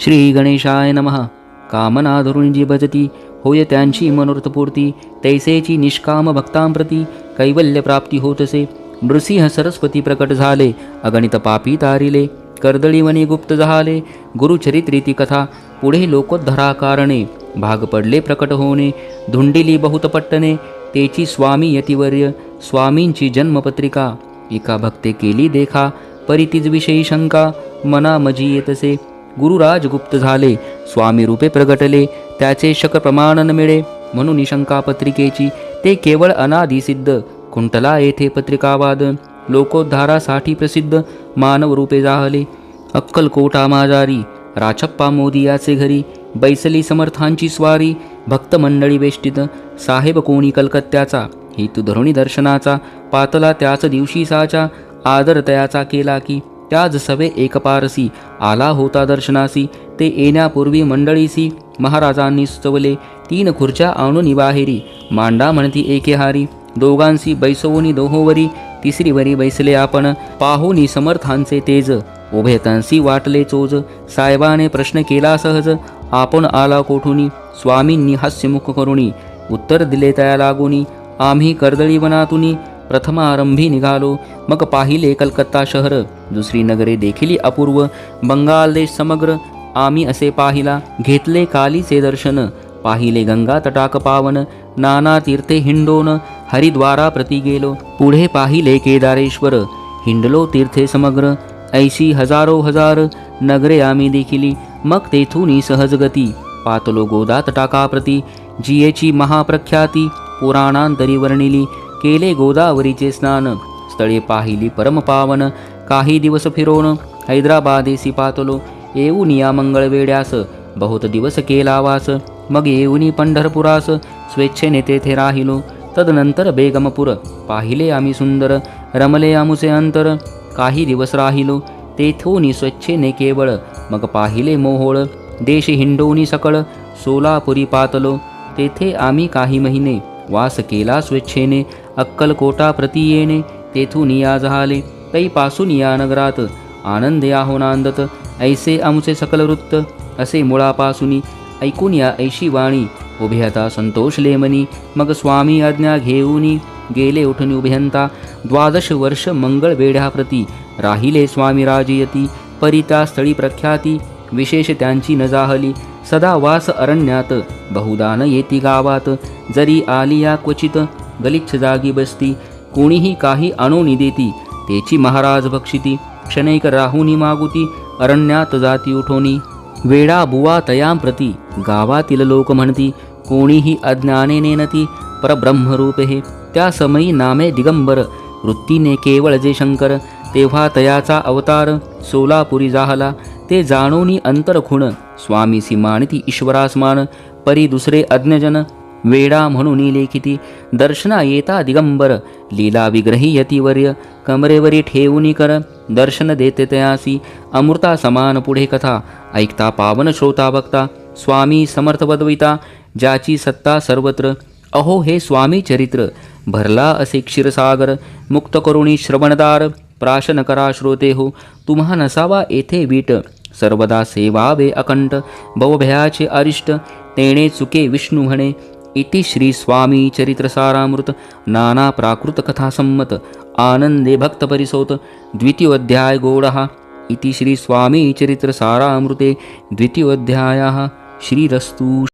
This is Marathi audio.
श्री गणेशाय नमः। कामना धरून जी भजती होय त्यांची मनोरथपूर्ती तैसेची निष्काम भक्तांप्रती कैवल्यप्राप्ती होतसे। नृसिंह सरस्वती प्रकट झाले अगणित पापी तारिले कर्दळीवनी गुप्त झाले गुरुचरित्रीती कथा पुढे लोकोद्धरा कारणे भाग पडले प्रकट होणे धुंडिली बहुत पट्टणे तेची स्वामी यतिवर्य स्वामींची जन्मपत्रिका एका भक्ते केली देखा परितीज विषयी शंका मना मजी येतसे। गुरुराज गुप्त झाले. स्वामी रूपे प्रगटले. त्याचे शक प्रमाण न मिळे. म्हणून शंका पत्रिकेची ते केवळ अनाधिसिद्ध कुंटला येथे पत्रिकावाद. लोकोद्धारासाठी प्रसिद्ध. मानव रूपे जाहले. अक्कलकोटा माजारी. राचप्पा मोदी याचे घरी. बैसली समर्थांची स्वारी. भक्त मंडळी वेष्टित. साहेब कोणी कलकत्त्याचा? हेतू धरुणी दर्शनाचा. पातला त्याच दिवशी साचा. आदर तयाचा केला की. त्याज सवे एकपारसी आला होता दर्शनासी ते येण्यापूर्वी मंडळीसी महाराजांनी सुचवले तीन खुर्च्या आणून बाहेरी मांडा म्हणती एकेहारी दोघांशी दोघांसी बैसवोनी दोहोवरी तिसरीवरी बैसले आपण पाहुनी समर्थांचे तेज उभयतांसी वाटले चोज साहेबाने प्रश्न केला सहज आपण आला कोठुनी स्वामींनी हास्यमुख करुणी उत्तर दिले त्या लागुनी आम्ही कर्दळीवनातुनी प्रथमारंभी निघालो. मग पाहिले कलकत्ता शहर. दुसरी नगरे देखिली अपूर्व. बंगाल देश समग्र. आम्ही असे पाहिला. घेतले कालीचे दर्शन. पाहिले गंगा तटाक पावन. नाना तीर्थे हिंडोन. हरिद्वारा प्रती गेलो. पुढे पाहिले केदारेश्वर. हिंडलो तीर्थे समग्र. ऐशी हजारो हजार नगरे आम्ही देखिली. मग तेथून सहज गती. पातलो गोदा तटाकाप्रती जियेची महाप्रख्याती. पुराणांतरी वर्णिली. केले गोदावरीचे स्नान. स्थळे पाहिली परमपावन. काही दिवस फिरोन हैदराबादेसी पातलो. येऊन या मंगळवेड्यास बहुत दिवस केला वास. मग येऊनी पंढरपुरास. स्वेच्छेने तेथे राहिलो. तदनंतर बेगमपूर. पाहिले आम्ही सुंदर. रमले आमुचे अंतर. काही दिवस राहिलो. तेथून स्वच्छेने केवळ. मग पाहिले मोहोळ. देश हिंडोनी सकळ. सोलापुरी पातलो. तेथे आम्ही काही महिने. वास केला स्वेच्छेने. अक्कलकोटा प्रति येणे तेथून या झाले तैपासून या नगरात आनंदे आहो नांदत ऐसे आमचे सकल वृत्त असे मुळापासून ऐकून या ऐशी वाणी उभ्यता संतोष लेमनी मग स्वामी आज्ञा घेऊनी गेले उठून उभ्यंता द्वादश वर्ष मंगळ वेढ्याप्रती राहिले स्वामी राजयती परिता स्थळी प्रख्याती विशेष त्यांची नजाहली सदा वास अरण्यात बहुदान येती गावात जरी आली या क्वचित गलिच्छ जागी बसती. कोणीही काही आणूनी देती तेची महाराज भक्षिती. क्षणैक राहुनी मागुती अरण्यात जाती उठोनी. वेडा बुवा तयां प्रती गावातील लोक म्हणती कोणीही अज्ञाने नेनती परब्रह्मरूप. हे त्या समयी नामे दिगंबर वृत्तीने केवळ जे शंकर तेव्हा तयाचा अवतार सोलापुरी जाहला. ते जाणोनी अंतरखुण स्वामी सीमानिती ईश्वरासमान परी दुसरे अज्ञजन वेडा म्हणून लेखिती. दर्शना येता दिगंबर लीला विग्रही यतिवर्य कमरेवरी ठेवूनी कर दर्शन देते तयासी. अमृता समान पुढे कथा ऐकता पावन श्रोता भक्ता स्वामी समर्थ बदविता ज्याची सत्ता सर्वत्र. अहो हे स्वामी चरित्र भरला असे क्षीरसागर मुक्त करुणी श्रवणदार प्राशन करा श्रोते हो. तुम्हा नसावा येथे वीट सर्वदा सेवावे अकंठ भवभयाचे अरिष्ट तेणे चुके विष्णू म्हणे. इति श्री स्वामी चरित्र नाना प्राकृत कथा संमत आनंदे भक्त परिसोत गौडः इति श्री स्वामी चरित्र सारामृते श्रीरस्तु